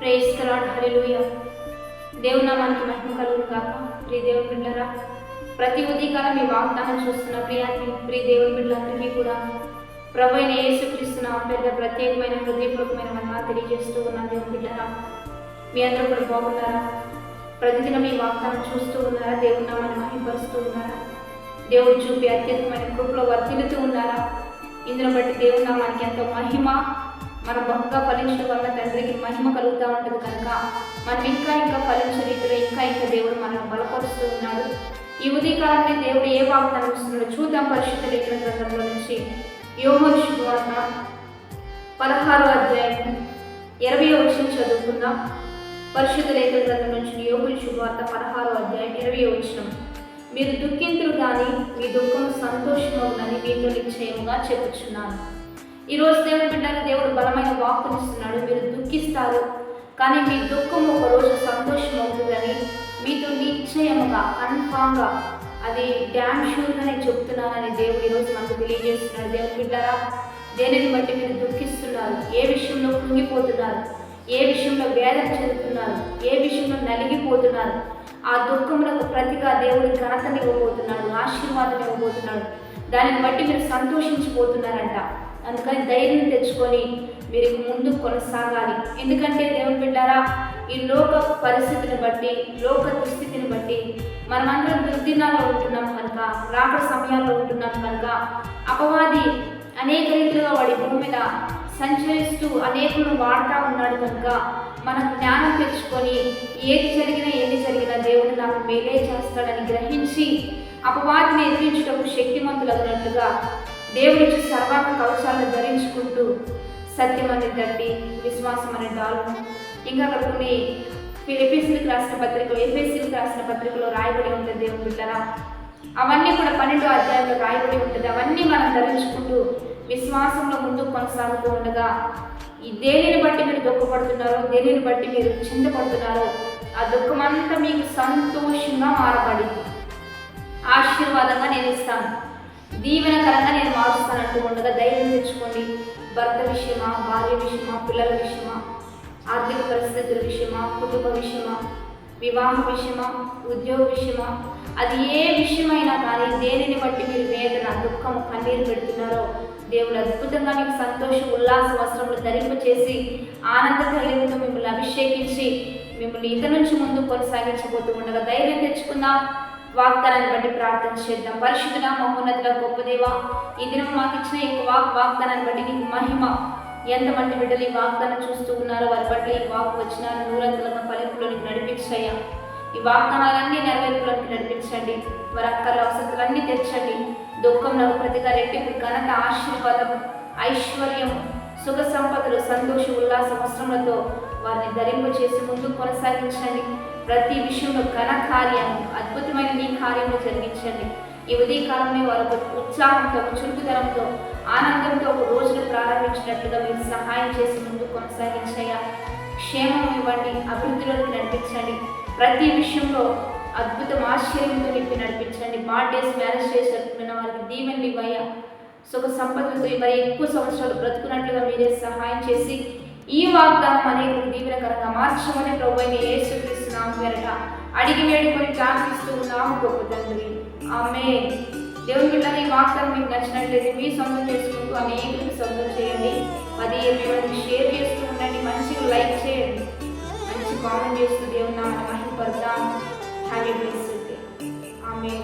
Praise కలాడ్ హల్లెలూయా దేవుని నామానికి మహిమ కలుగును కాక ప్రియ దేవుని బిడ్డరా ప్రతి ఉదయకాలం మీ వాగ్దానం చూస్తున్న ప్రియాత్మి ప్రియ దేవుని బిడ్డలందరికీ కూడా ప్రభు అయిన యేసుక్రీస్తున్న పెద్ద పేరుగా ప్రత్యేకమైన హృదయపూర్వకమైన వందనాలు తెలియజేస్తూ ఉన్నాను దేవుని బిడ్డరా. మీ అందరూ కూడా బాగున్నారా? ప్రతిదిన మీ వాగ్దానం చూస్తూ ఉన్నారా? దేవుని నామాన్ని మహిమపరుస్తూ ఉన్నారా? దేవుడు చూపి అత్యంతమైన కృపలో వర్ధిల్లుతూ ఉన్నారా? ఇందులో బట్టి దేవుని నామానికి ఎంతో మహిమ మన బహుగా ఫలించడం వల్ల తండ్రికి మహిమ కలుగుతూ ఉంటుంది కనుక మనం ఇంకా ఇంకా ఫలించే రీతిలో ఇంకా ఇంకా దేవుడు మనల్ని బలపరుస్తూ ఉన్నాడు. ఈ ఉదయకాలంలో దేవుడు ఏ వాగ్దానం ఇస్తున్నాడో చూద్దాం పరిశుద్ధ లేఖన గ్రంథంలో నుంచి. యోగ శుభవార్త పదహారో అధ్యాయం ఇరవై వచ్చిన చదువుకుందాం. పరిశుద్ధ లేఖన గ్రంథం నుంచి యోగుల శుభవార్త పదహారో అధ్యాయం ఇరవై వచ్చిన మీరు దుఃఖింతులు కానీ మీ దుఃఖము సంతోషమవునని మీతో నిశ్చయముగా చెప్పుచున్నాను. ఈరోజు దేవుని బిడ్డకు దేవుడు బలమైన వాక్కునిస్తున్నాడు మీరు దుఃఖిస్తారు కానీ మీ దుఃఖం ఒక రోజు సంతోషం అవుతుందని మీతో నిశ్చయముగా కన్ఫామ్గా అది డ్యామ్ షూర్గానే చెప్తున్నానని దేవుడు ఈరోజు మనకు తెలియజేస్తున్నాడు. దేవుని బిడ్డారా దేనిని బట్టి మీరు దుఃఖిస్తున్నారు? ఏ విషయంలో కృంగిపోతున్నారు? ఏ విషయంలో వేదన చెందుతున్నారు? ఏ విషయంలో నలిగిపోతున్నారు? ఆ దుఃఖములకు ప్రతిగా దేవుడి ఘనతనివ్వబోతున్నాడు ఆశీర్వాదం ఇవ్వబోతున్నాడు. దానిని బట్టి మీరు సంతోషించిపోతున్నారంట. అందుకని ధైర్యం తెచ్చుకొని మీరు ముందు కొనసాగాలి. ఎందుకంటే దేవుని బిడ్డారా ఈ లోక పరిస్థితిని బట్టి లోక దుస్థితిని బట్టి మనమందరం దుర్దినాల్లో ఉంటున్నాం కనుక రాక సమయాల్లో ఉంటున్నాం కనుక అపవాది అనేక రీతిలుగా వాడి భూమి మీద సంచరిస్తూ అనేకులను వాడుతూ ఉన్నాడు కనుక మనం జ్ఞానం తెచ్చుకొని ఏది జరిగినా ఏది జరిగినా దేవుడు నాకు మేలే చేస్తాడని గ్రహించి అపవాదిని ఎదిరించుటకు శక్తిమంతులగినట్లుగా దేవుడిచ్చి సర్వాంగ కవచాలను ధరించుకుంటూ సత్యం అనే గడ్డి విశ్వాసం అనే డాల్ను ఇంకా అక్కడ కొన్ని ఎపిసిలకు రాసిన పత్రికలో ఎఫ్ఎస్సీలకు రాసిన పత్రికలో రాయబడి ఉంటుంది దేవుని బిడ్డరా అవన్నీ కూడా పన్నెండో అధ్యాయంలో రాయబడి ఉంటుంది. అవన్నీ మనం ధరించుకుంటూ విశ్వాసంలో ముందుకు కొనసాగుతూ ఉండగా ఈ దేనిని బట్టి మీరు దుఃఖపడుతున్నారో దేనిని బట్టి మీరు చింతపడుతున్నారో ఆ దుఃఖమంతా మీకు సంతోషంగా మారబడింది. ఆశీర్వాదంగా నేను ఇస్తాను. దీవెనకరంగా నేను మారుస్తానంటూ ఉండగా ధైర్యం తెచ్చుకోండి. భర్త విషయమా భార్య విషయమా పిల్లల విషయమా ఆర్థిక పరిస్థితుల విషయమా కుటుంబ విషయమా వివాహ విషయమా ఉద్యోగ విషయమా అది ఏ విషయమైనా కానీ దేనిని బట్టి మీరు వేదన దుఃఖం కన్నీరు పెడుతున్నారో దేవుడు అద్భుతంగా మీకు సంతోషం ఉల్లాస వస్త్రములు ధరింపు చేసి ఆనంద కలిగితో మిమ్మల్ని అభిషేకించి మిమ్మల్ని ఇక నుంచి ముందు కొనసాగించబోతూ ఉండగా ధైర్యం తెచ్చుకుందాం. వాగ్దానాన్ని బట్టి ప్రార్థన చేద్దాం. పరిశుద్ధుల మహోన్నతుల గొప్ప దేవ ఈ దినం మాకు ఇచ్చిన ఈ వాక్ వాగ్దానాన్ని బట్టి నీకు మహిమ ఎంతమంది బిడ్డలు ఈ వాగ్దానం చూస్తూ ఉన్నారో వారి పట్ల ఈ వాక్ వచ్చిన నూరంతులను ఫలింపులోనికి నడిపించయ్యా. ఈ వాగ్దానాలన్నీ నెరవేర్పులోనికి నడిపించండి. వారి అక్కల అవసరాలన్నీ తెచ్చండి దుఃఖంలో ప్రతిగా రెట్టింపు ఘనత ఆశీర్వాదం ఐశ్వర్యం సుఖ సంపదలు సంతోష ఉల్లాస వస్త్రములతో వారిని ధరింప చేసి ముందు కొనసాగించండి. ప్రతి విషయంలో ఘన కార్యాన్ని అద్భుతమైన మీ కార్యము జరిగించండి. ఈ ఉదయకాలమే వారు ఉత్సాహంతో చురుకుదనంతో ఆనందంతో ఒక రోజును ప్రారంభించినట్లుగా మీరు సహాయం చేసి ముందు కొనసాగించయ్యా. క్షేమం ఇవ్వండి అభివృద్ధిలోకి నడిపించండి. ప్రతి విషయంలో అద్భుతం ఆశ్చర్యంతో నింపి నడిపించండి. మా డేస్ మ్యారేజ్ చేసిన వారికి దీవెనలు ఇవ్వయ్యా. సుఖ సంపదలతో మరి ఎక్కువ సంవత్సరాలు బ్రతుకున్నట్లుగా మీరే సహాయం చేసి ఈ వాగ్దానం అనేది దీవెనకరంగా మార్చమని ప్రభుత్వం యేసు క్రీస్తున్నాము అడిగి వేడుకొని ప్రార్థిస్తూ ఉన్నాము గొప్ప తండ్రి. ఆమె దేవుని బిడ్డలు ఈ వాగ్దానం మీకు నచ్చినట్లయితే మీ సొంతం చేసుకుంటూ అనేకులకు సొంతం చేయండి. అది మేము షేర్ చేస్తూ ఉండండి. మంచిగా లైక్ చేయండి. మంచి కామెంట్ చేస్తూ దేవుని నామని మహిళ పరుద్దాం హ్యాపీ బ్లెస్డ్ ఆమె